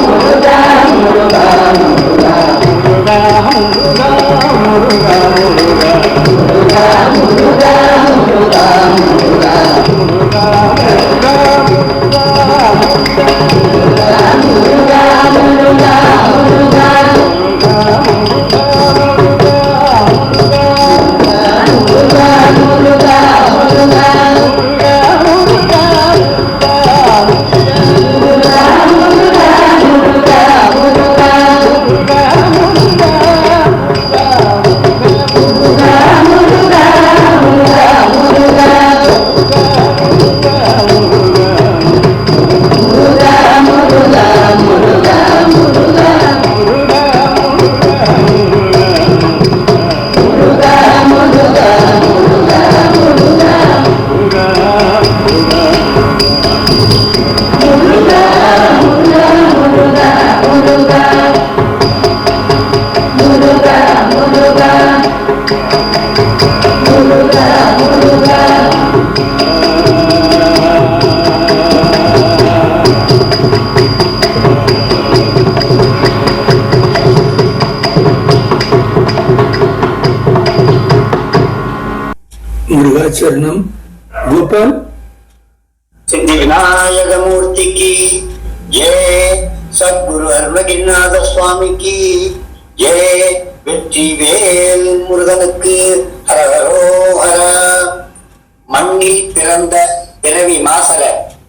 మురుగా మురుగా మురుగా మురుగా முருகாச்சரணம் கோபால் சித்தி விநாயகமூர்த்திக்கு ஏ சத்குரு அருணகிரிநாத சுவாமிக்கு ஏ வெற்றி வேல் முருகனுக்கு ஹரஹரோஹர மண்ணில் பிறந்த பிறவி மாசர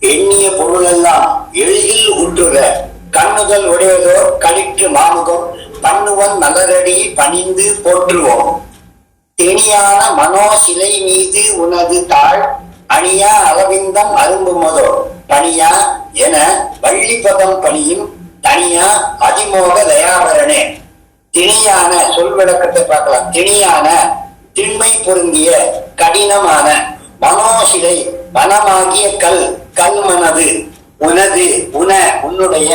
எண்ணிய பொருளெல்லாம் எளிதில் உற்றுற கண்ணுதல் உடையதோர் களிற்று மாமுகம் பண்ணுவன் மலரடி பணிந்து போற்றுவோம். தெனியான மனோ சிலை மீது உனது தாழ் அணியா அரவிந்தம் அரும்புமதோ? பணியா என வள்ளிபதம் பணியும் தனியா அதிமோக தயாவரனே திணியான சொல் விளக்கத்தை பார்க்கலாம். திணியான திண்மை பொருந்திய கடினமான மனோசிலை மனமாகிய கல் கல் மனது உனது உன உன்னுடைய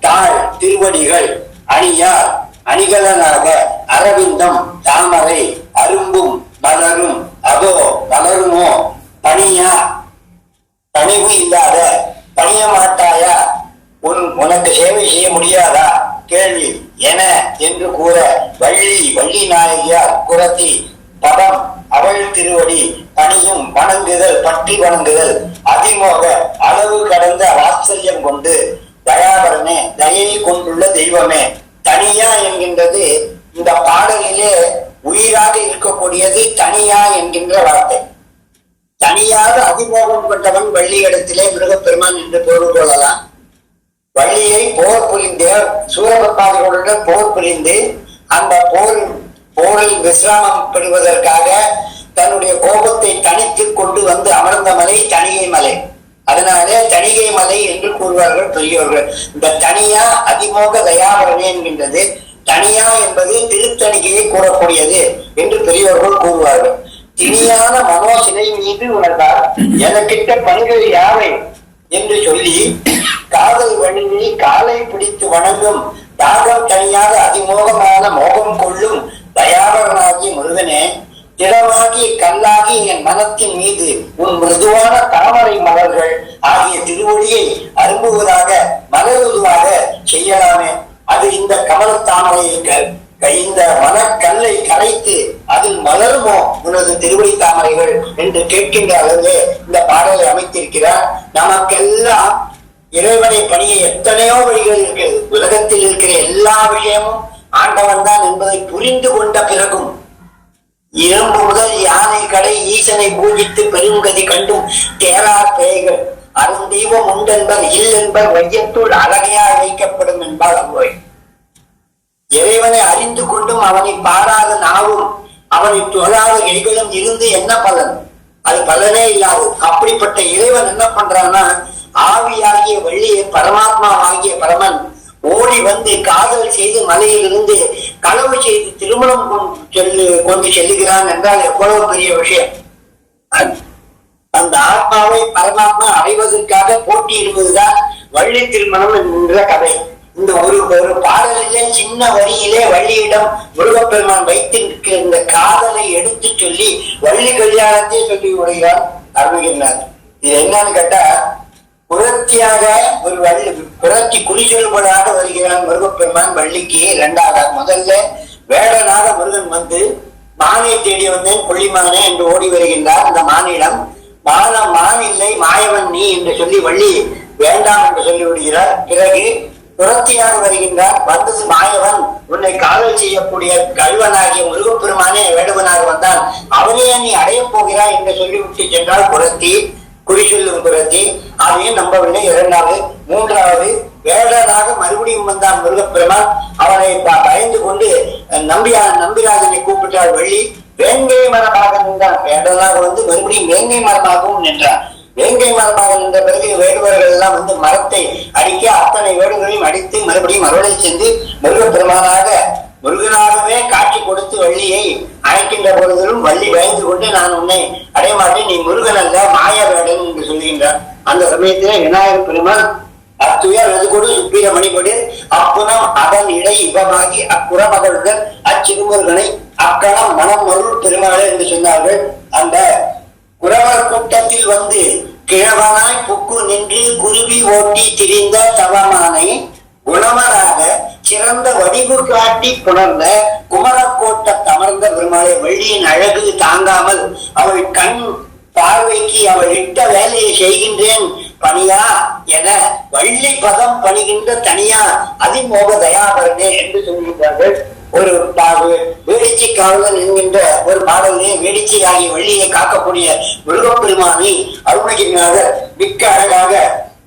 தாழ் திருவடிகள் அணியார் அணிகலனாக அரவிந்தம் தாமரை அரும்பும் மலரும். அதோ மலருமோ? பணியா பணிவு இல்லாத? பணிய மாட்டாயா உன் உனக்கு சேவை செய்ய முடியாதா? கேள்வி. என என்று கூற வள்ளி வள்ளி நாயகியார் குரத்தி பதம் அவள் திருவடி பணியும் வணங்குதல் பற்றி வணங்குதல் அதிமோக அளவு கடந்த வாத்சல்யம் கொண்டு தயாபரனே தயையை கொண்டுள்ள தெய்வமே. தனியா என்கின்றது இந்த பாடலிலே உயிராக இருக்கக்கூடியது தனியா என்கின்ற வார்த்தை. தனியாக அதிமோகம் கொண்டவன் வள்ளியிடத்திலே மிருகப்பெருமான் என்று பொருள் கொள்ளலாம். வள்ளியை போர் புரிந்த சூரபத்மாதிகளுடன் போர் புரிந்து அந்த போர் போரில் விசிராமம் பெறுவதற்காக தன்னுடைய கோபத்தை தனித்துக் கொண்டு வந்து அமர்ந்த மலை தனிகை மலை. அதனாலே தனிகை மலை என்று கூறுவார்கள் பெரியவர்கள் இந்த தனியா அதிமோக தயாவரணி என்கின்றது. தனியா என்பது திருத்தணிகையை கூறக்கூடியது என்று பெரியவர்கள் கூறுவார்கள். திணியான மனோசிலை மீது உணர்ந்தார் எனக்கிட்ட பங்கு யாவை? என்று சொல்லி காதல் வழியை காலை பிடித்து வணங்கும் தாகம் தனியாக அதிமோகமான மோகம் கொள்ளும் தயாவரனாகிய முருகனே திடமாகி கல்லாகி என் மனத்தின் மீது உன் மிருதுவான தாமரை மலர்கள் ஆகிய திருவொழியை அரும்புவதாக மலருவதாக செய்யலாமே. அது இந்த கமலத்தாமரையை க- க- இந்த மனக்கல்லை கரைத்து அதில் மலருமோ? உனது திருவடி தாமரைகள் என்று கேட்கின்ற அளவிலே இந்த பாடலை அமைத்திருக்கிறார். நமக்கெல்லாம் இறைவனை பணிய எத்தனையோ வழிகள் இருக்கிறது உலகத்தில் இருக்கிற எல்லா விஷயமும் ஆண்டவன் தான் என்பதை புரிந்து கொண்ட பிறகும் இரும்பு முதல் யானை கடை ஈசனை பூஜித்து பெருங்கதி கண்டும் தேரா பேய்கள். அருந்தீபம் உண்டென்பர் இல் என்பர் வையத்துள் அழகையாய் வைக்கப்படும் என்பால் அவ்வை இறைவனை அறிந்து கொண்டும் அவனை பாராத நாவும் அவனை தொழாத கைகளும் இருந்து என்ன பலன்? அது பலனே இல்லாது. அப்படிப்பட்ட இறைவன் என்ன பண்றான்னா ஆவியாகிய வள்ளியை பரமாத்மாவாகிய பரமன் ஓடி வந்து காதல் செய்து மலையிலிருந்து களவு செய்து திருமணம் கொண்டு செல்லு கொண்டு செல்லுகிறான் என்றால் எவ்வளவு பெரிய விஷயம்? ஆத்மாவை பரமாத்மா அடைவதற்காக போட்டியிடுவதுதான் வள்ளி திருமணம் என்கிற கதை. இந்த ஒரு ஒரு பாடலிலே சின்ன வரியிலே வள்ளியிடம் முருகப்பெருமான் வைத்திருக்கிற இந்த காதலை எடுத்து சொல்லி வள்ளி கல்யாணத்தை சொல்லி உடையார் அருள்கிறார் இது என்னன்னு கேட்டா புரட்சியாக ஒரு வள்ளி புரட்சி குறிச்சொல்படாக வருகிறான் முருகப்பெருமான் வள்ளிக்கு இரண்டாக முதல்ல வேடனாக முருகன் வந்து மானை தேடி வந்தேன் கொள்ளிமானே என்று ஓடி வருகின்றார். அந்த மானிடம் மான மான் இல்லை மாயவன் நீ என்று சொல்லி வள்ளி வேண்டாம் என்று சொல்லி விடுகிறார். பிறகு புரட்சியாக வருகின்றார். வந்தது மாயவன். உன்னை காதல் செய்யக்கூடிய கல்வனாகிய முருகப்பெருமானே வேடுவனாக வந்தான். அவனே நீ அடையப் போகிறாய் என்று சொல்லிவிட்டு சென்றால் புரத்தி குறிச்சொல்லும் புரத்தி அதையும் நம்பவில்லை. இரண்டாவது மூன்றாவது வேடனாக மறுபடியும் வந்தான் முருகப்பெருமான். அவனை பயந்து கொண்டு நம்பியா நம்பிராஜனை கூப்பிட்டார் வள்ளி. வேங்கை மரமாக நின்றான் வேடனாக வந்து மறுபடியும் வேங்கை மரமாகவும் நின்றான் வேங்கை மரமாக நின்ற பிறகு வேடுவர்கள் எல்லாம் வந்து மரத்தை அடிக்க அத்தனை வேடுகளையும் அடித்து மறுபடியும் அருளை சென்று முருகப்பெருமானாக முருகனாகவே காட்சி கொடுத்து வள்ளியை அழைக்கின்ற பொழுதிலும் வள்ளி பயந்து கொண்டு நான் உன்னை அடைய மாட்டேன் நீ முருகன் அல்ல மாயவேடன் என்று சொல்கின்றார் அந்த சமயத்திலே விநாயகர் பெருமான் அத்துயர் எதுகொடு சுப்பிர மணிபடு அப்புறம் அதன் இடை இவமாகி அக்குறமகளுடன் அச்சிறுமுருகனை அக்கணம் மனம் அருள் பெருமாளே என்று சொன்னார்கள். அந்த குறவர் கூட்டத்தில் வந்து கிழவனாய் புக்கு நின்று குருவி ஓட்டி திரிந்த தவமானை குணமராக சிறந்த வடிவு காட்டி புணர்ந்த குமரக்கோட்ட தமர்ந்த பெருமாளே வெள்ளியின் அழகு தாங்காமல் அவள் கண் பார்வைக்கு அவள் இட்ட வேலையை செய்கின்றேன். பணியா என வள்ளி பதம் பணிகின்ற தனியா அதிமோக தயாபரனே என்று சொல்கின்றார்கள். ஒரு பாவு வேடிச்சை காவலன் என்கின்ற ஒரு பாடலே ஆகிய வள்ளியை காக்கக்கூடிய முருகப்பெருமானை அருணகிரிநாதர் மிக்க அழகாக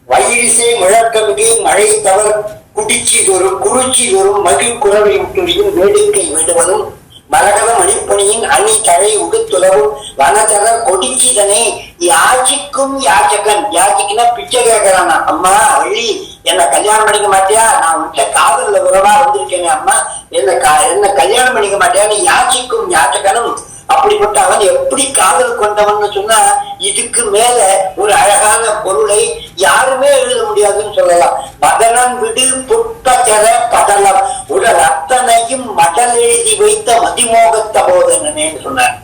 வயிறிசை முழக்கமிகு மழை தவறு குடிச்சி தோறும் குருச்சி தோறும் மகிழ் குரவை விட்டுடியும் வேடிக்கை விடுவதும் மரகத மணிப்பணியின் அணி தழை உடுத்துளவும் வனதர கொடிச்சிதனை யாச்சிக்கும் யாச்சகன் யாச்சிக்குன்னா பிச்சை கேட்கிறானா? அம்மா வள்ளி என்ன கல்யாணம் பண்ணிக்க மாட்டியா? நான் உன்கிட்ட காதல்ல உறவா வந்திருக்கேன் அம்மா. என்ன கா- என்ன கல்யாணம் பண்ணிக்க மாட்டியான்னு யாச்சிக்கும் யாச்சகனும் அப்படிப்பட்ட அவன் எப்படி காதல் கொண்டவன்னு சொன்னா இதுக்கு மேல ஒரு அழகான பொருளை யாருமே எழுத முடியாதுன்னு சொல்லலாம். மதனம் விடு புட்பச்சர படலம் உடல் அத்தனையும் மடல் எழுதி வைத்த மதிமோகத்த தபோதனன்னு சொன்னார்.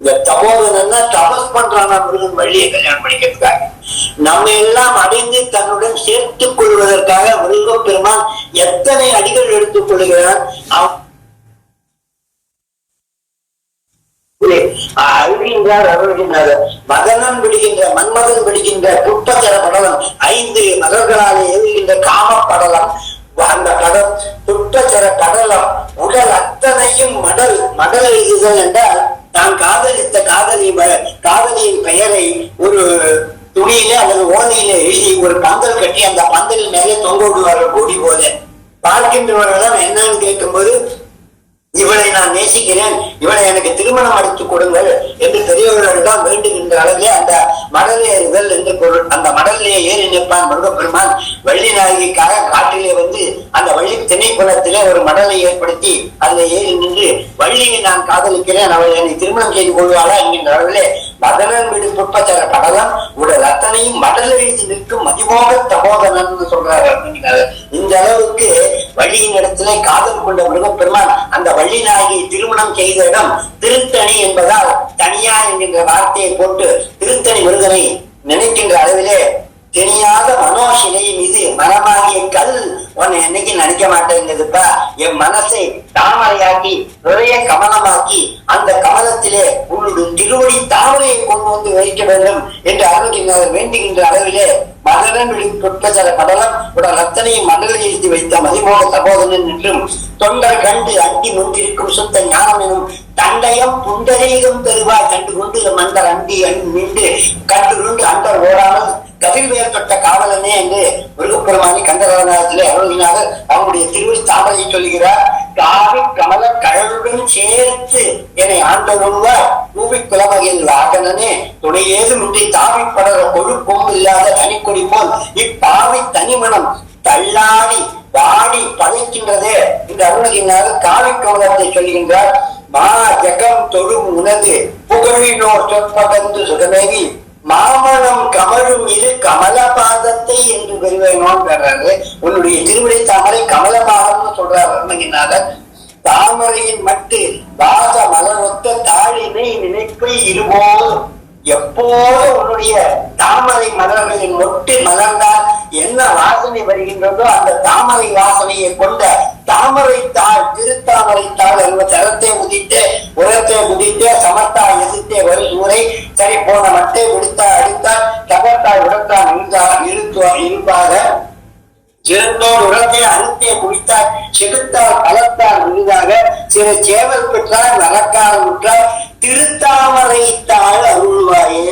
இந்த தபோதனா தபஸ் பண்றானா முருகன் வழியை கல்யாணம் பண்ணிக்கிறதுக்காக. நம்ம எல்லாம் அடைந்து தன்னுடன் சேர்த்துக் கொள்வதற்காக முருக பெருமான் எத்தனை அடிகள் எடுத்துக் கொள்கிறான் அழுகின்றார் அருள்கின்றார். மகனன் விடுகின்ற மன்மதன் விடுகின்ற புட்பச்சர படலம் ஐந்து மலர்களாலே எழுகின்ற காம படலம் அந்த படம் புட்பச்சர படலம் உடல் அத்தனையும் மடல் மடல் எழுதுதல் என்றால் தான் காதலித்த காதலி ம- காதலியின் பெயரை ஒரு துணியில அல்லது ஓலையில எழுதி ஒரு பந்தல் கட்டி அந்த பந்தலின் மேலே தொங்க விடுவார்கள் கூடி போல. பார்க்கின்றவர்கள் என்னன்னு கேட்கும்போது இவளை நான் நேசிக்கிறேன். இவளை எனக்கு திருமணம் அடித்து கொடுங்கள் என்று பெரியவர்களிடம் வேண்டுகின்ற அளவிலே அந்த மடல் ஏறுதல் என்று பொருள் அந்த மடலிலே ஏறி நிற்பான் முருகப்பெருமான். வள்ளி நாயகிக்காக காட்டிலே வந்து அந்த வள்ளி திணைப்புலத்திலே ஒரு மடலை ஏற்படுத்தி அதுல ஏறி நின்று வள்ளியை நான் காதலிக்கிறேன் அவள் என்னை திருமணம் செய்து கொள்வாளா என்கின்ற அளவிலே மதனன் வீடு புட்பச்சர படலம் உடல் அத்தனையும் மடல் எழுதி நிற்கும் மதிமோக தபோதனன் சொல்றாரு அப்படிங்கிறாரு. இந்த அளவுக்கு வள்ளியின் இடத்திலே காதல் கொண்ட முருகப்பெருமான் அந்த வள்ளி நாயகி திருமணம் செய்த இடம் திருத்தணி என்பதால் தனியா என்கின்ற வார்த்தையை போட்டு திருத்தணி முருகனை நினைக்கின்ற அளவிலே தெரியாத மனோசினை மீது மனமாகிய கல் உன்னை என்னைக்கு நினைக்க மாட்டேங்குதுப்பா? என் மனசை தாமரையாக்கி நிறைய கமலமாக்கி அந்த கமலத்திலே உன்னுடைய திருவடி தாமரையை கொண்டு வந்து வைக்க வேண்டும் என்று அருள்கின்றனர் வேண்டுகின்ற அளவிலே மதனன் புட்பச்சர படலம் உடல் அத்தனையும் மடலில் எழுதி வைத்த மதிமோக சகோதரன் என்றும் தொண்டர் கண்டு அண்டி முன்றிருக்கும் சுத்த ஞானம் எனும் தண்டயம் புண்டரீகம் பெறுவாய் கண்டு கொண்டு மண்டல் அண்டி அண் நின்று கண்டு கொண்டு அண்டர் ஓடாமல் கதிர்வேல் வேறுபட்ட காவலனே என்று முருகப்பெருமானி கந்தரநாதத்திலே அருளினார் அவருடைய திருவடி தாமரை சொல்கிறார் காவி கமல கழலுடன் சேர்த்து என்னை ஆண்டவருவார் பூவி குலவகையில் வாகனனே துணையேதும் இன்றி தாவி படர கொழுப்பும் இல்லாத தனிக்கொடி போல் இப்பாவி தனிமணம் தள்ளாடி வாடி பதைக்கின்றதே இந்த அருணகிரினார் காவி கமலத்தை சொல்கின்றார் மா ஜகம் தொழும் உனது புகழினோர் சொற்பகந்து சுகமேகி மாமணம் பெறுவேனோன்றாரு உன்னுடைய திருவிடை தாமரை கமலபாதம்னு சொல்றார் அருணகிரிநாதர் தாமரையின் மட்டு வாச மலரொத்த தாழினை நினைப்பை இருபோதும் எப்போது உன்னுடைய தாமரை மலர்களின் மொட்டு மலர்ந்தால் என்ன வாசனை வருகின்றதோ அந்த தாமரை வாசனையை கொண்ட தாமரை தாள் திருத்தாமரை தாள் என்ற தரத்தை உதித்தே உரத்தை உதித்தே சமத்தா எதிர்த்தே வரும் ஊரை சரி போன மட்டை விடுத்தா அடித்தால் தகத்தால் உடத்தால் இருந்தால் இருத்துவா இருப்பாக சிறந்தோர் உரத்தை அறுத்தே குடித்தார் செகுத்தார் பலத்தால் விருதாக சில சேவல் பெற்றார் நலக்கால் பெற்றார் திருத்தாமரை அருள்வாயே.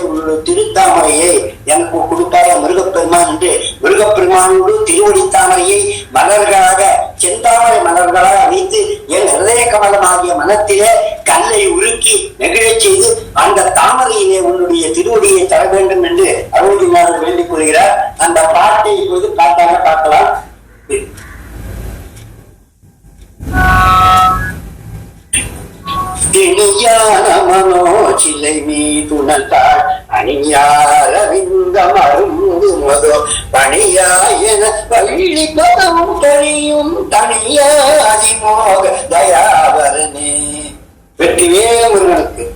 இனியான மனோச்சிலை மீதுணர்ந்தாள் அணியாரவிந்த மருந்து மதோ பணியாயன பள்ளி பதம் பணியும் தனியாதி மோக தயாவரனே வெற்றிவே முருகனுக்கு